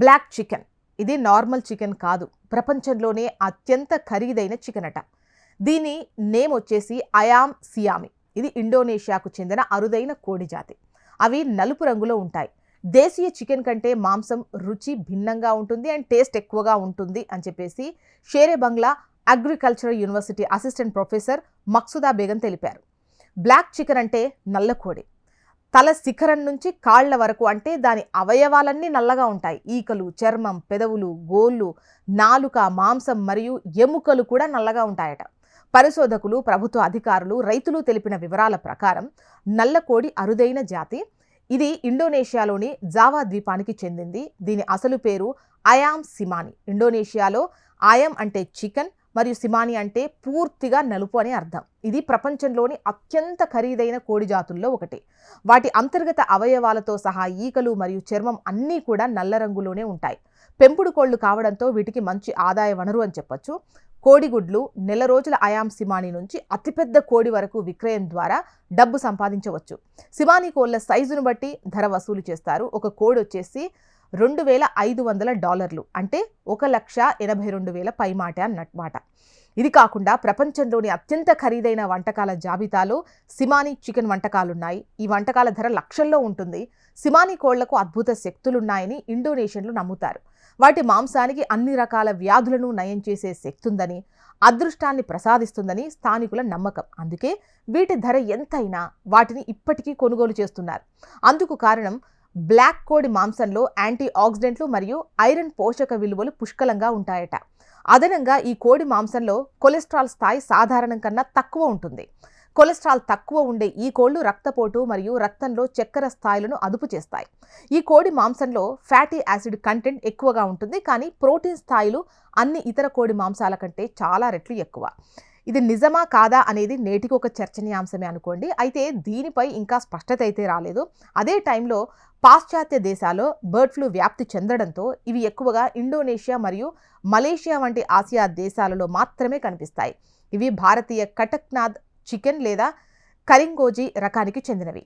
Black chicken. ఇది normal chicken కాదు. ప్రపంచంలోనే అత్యంత ఖరీదైన చికెన్ అట. దీని నేమ్ వచ్చేసి అయామ్ సియామి. ఇది ఇండోనేషియాకు చెందిన అరుదైన కోడి జాతి. అవి నలుపు రంగులో ఉంటాయి. దేశీయ చికెన్ కంటే మాంసం రుచి భిన్నంగా ఉంటుంది అండ్ టేస్ట్ ఎక్కువగా ఉంటుంది అని చెప్పేసి Sher e Bangla agricultural university assistant professor Maksuda Begum తెలిపారు. బ్లాక్ చికెన్ అంటే నల్ల కోడి. తల శిఖరం నుంచి కాళ్ళ వరకు అంటే దాని అవయవాలన్నీ నల్లగా ఉంటాయి. ఈకలు చర్మం పెదవులు గోళ్ళు నాలుక మాంసం మరియు ఎముకలు కూడా నల్లగా ఉంటాయట. పరిశోధకులు ప్రభుత్వ అధికారులు రైతులు తెలిపిన వివరాల ప్రకారం నల్ల కోడి అరుదైన జాతి. ఇది ఇండోనేషియాలోని జావా ద్వీపానికి చెందింది. దీని అసలు పేరు అయామ్ సిమాని. ఇండోనేషియాలో అయామ్ అంటే చికెన్ మరియు సిమాని అంటే పూర్తిగా నలుపు అని అర్థం. ఇది ప్రపంచంలోని అత్యంత ఖరీదైన కోడి జాతుల్లో ఒకటి. వాటి అంతర్గత అవయవాలతో సహా ఈకలు మరియు చర్మం అన్నీ కూడా నల్ల రంగులోనే ఉంటాయి. పెంపుడు కోళ్ళు కావడంతో వీటికి మంచి ఆదాయ వనరు అని చెప్పొచ్చు. కోడిగుడ్లు నెల రోజుల అయాం సిమాని నుంచి అతిపెద్ద కోడి వరకు విక్రయం ద్వారా డబ్బు సంపాదించవచ్చు. సిమాని కోళ్ళ సైజును బట్టి ధర వసూలు చేస్తారు. ఒక కోడి వచ్చేసి రెండు వేల ఐదు వందల డాలర్లు అంటే ఒక లక్ష ఎనభై రెండు వేల పైమాట అన్నమాట ఇది కాకుండా ప్రపంచంలోని అత్యంత ఖరీదైన వంటకాల జాబితాలో సిమాని చికెన్ వంటకాలున్నాయి. ఈ వంటకాల ధర లక్షల్లో ఉంటుంది. సిమాని కోళ్ళకు అద్భుత శక్తులున్నాయని ఇండోనేషియన్లు నమ్ముతారు. వాటి మాంసానికి అన్ని రకాల వ్యాధులను నయం చేసే శక్తి ఉందని అదృష్టాన్ని ప్రసాదిస్తుందని స్థానికుల నమ్మకం. అందుకే వీటి ధర ఎంతైనా వాటిని ఇప్పటికీ కొనుగోలు చేస్తున్నారు. అందుకు కారణం బ్లాక్ కోడి మాంసంలో యాంటీ ఆక్సిడెంట్లు మరియు ఐరన్ పోషక విలువలు పుష్కలంగా ఉంటాయట. అదనంగా ఈ కోడి మాంసంలో కొలెస్ట్రాల్ స్థాయి సాధారణం కన్నా తక్కువ ఉంటుంది. కొలెస్ట్రాల్ తక్కువ ఉండే ఈ కోళ్ళు రక్తపోటు మరియు రక్తంలో చక్కెర స్థాయిలను అదుపు చేస్తాయి. ఈ కోడి మాంసంలో ఫ్యాటీ యాసిడ్ కంటెంట్ ఎక్కువగా ఉంటుంది. కానీ ప్రోటీన్ స్థాయిలు అన్ని ఇతర కోడి మాంసాల కంటే చాలా రెట్లు ఎక్కువ. ఇది నిజమా కాదా అనేది నేటికి ఒక చర్చనీయాంశమే అనుకోండి. అయితే దీనిపై ఇంకా స్పష్టత అయితే రాలేదు. అదే టైంలో పాశ్చాత్య దేశాల్లో బర్డ్ ఫ్లూ వ్యాప్తి చెందడంతో ఇవి ఎక్కువగా ఇండోనేషియా మరియు మలేషియా వంటి ఆసియా దేశాలలో మాత్రమే కనిపిస్తాయి. ఇవి భారతీయ కటక్నాథ్ చికెన్ లేదా కరింగోజీ రకానికి చెందినవి.